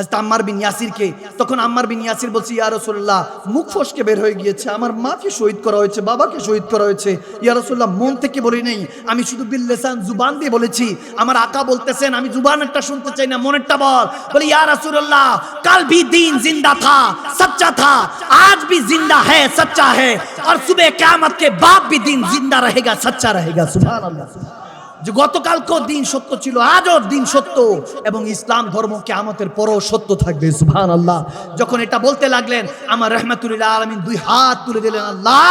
হাজরত আম্মার বিন ইয়াসিরকে তখন আম্মার বিন ইয়াসির বলছে ইয়া রাসূলুল্লাহ মুখ ফসকে বের হয়ে গিয়েছে আমার মাকে শহীদ করা হয়েছে বাবাকে শহীদ করা হয়েছে ইয়া রাসূলুল্লাহ মন থেকে বলি নেই আমি শুধু বিল লিসান জুবান দিয়ে বলেছি আমার আকা বলতেছেন আমি জুবানেরটা শুনতে চাই না মনেরটা বল বলি ইয়া রাসূলুল্লাহ কাল भी दिन जिंदा था सच्चा था आज भी जिंदा है सच्चा है और सुबह क़यामत के बाद भी दिन जिंदा रहेगा सच्चा रहेगा सुभान अल्लाह যে গতকালকেও দিন সত্য ছিল, আজও দিন সত্য। এবং ইসলাম ধর্ম কেয়ামতের পরও সত্য থাকবে সুবহান আল্লাহ যখন এটা বলতে লাগলেন, আমার রহমাতুল্লাহ আলমিন দুই হাত তুলে দিলেন, আল্লাহ,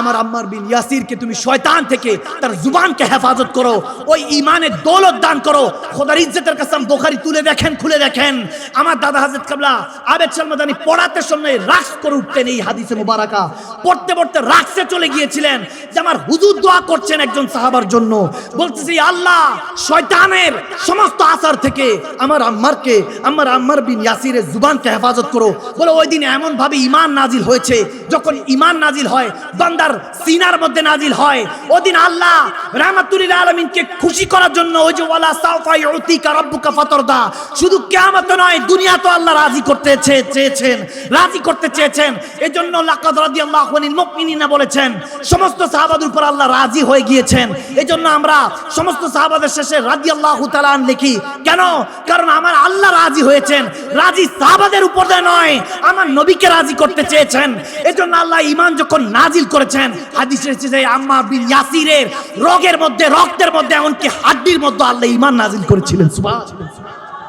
আমার আম্মার বিন ইয়াসিরকে তুমি শয়তান থেকে তার জুবানকে হেফাজত করো, ওই ইমানের দৌলত দান করো। খোদার ইজ্জতের কাসম বোখারি তুলে দেখেন, খুলে দেখেন। আমার দাদা হাজরত কাবলা আবেদ সালমাদানি পড়াতে সময় রাক্স করে উঠতেন এই হাদিসে মুবারাকা। পড়তে পড়তে রাক্সে চলে গিয়েছিলেন। যে আমার হুজুর দোয়া করছেন একজন সাহাবার জন্য। বলতেছি, আল্লাহ, শয়তানের সমস্ত আসার থেকে আমার আম্মারকে, আমার আম্মার বিন ইয়াসিরের জুবানকে হেফাজত করো। বলে ওই দিন এমন ভাবে ইমান নাজিল হয়েছে, যখন ইমান নাজিল হয়, বান্দার সিনার মধ্যে নাজিল হয়। ওদিন আল্লাহ রাহমাতুল্লিল আলমিনকে খুশি করার জন্য ওই যে, ওয়ালা সাউফা ইউতিকা রাব্বুকা ফাতরদা। শুধু কিয়ামত নয়, দুনিয়া তো আল্লাহ রাজি করতে চেয়ে- চেয়েছেন, রাজি করতে চেয়েছেন। এজন্য লাকাদ রাদিয়াল্লাহু আনিল মুমিনিনা বলেছেন, সমস্ত সাহাবাদের উপর আল্লাহ রাজি হয়ে গিয়েছেন। এই জন্য আমরা সমস্ত সাহাবাদের শেষে রাদিয়াল্লাহু তাআলা আন লিখি, কেন? কারণ আমার আল্লাহ রাজি হয়েছেন। রাজি সাহাবাদের উপর দিয়ে নয়, আমার নবীকে রাজি করতে চেয়েছেন। এই জন্য আল্লাহ ইমান যখন নাজিল করেছেন, হাদিসে যে আম্মা বিন ইয়াসিরের রোগের মধ্যে, রক্তের মধ্যে, এমনকি হাড্ডির মধ্যে আল্লাহ ইমান নাজিল করেছিলেন। সুবহানাল্লাহ।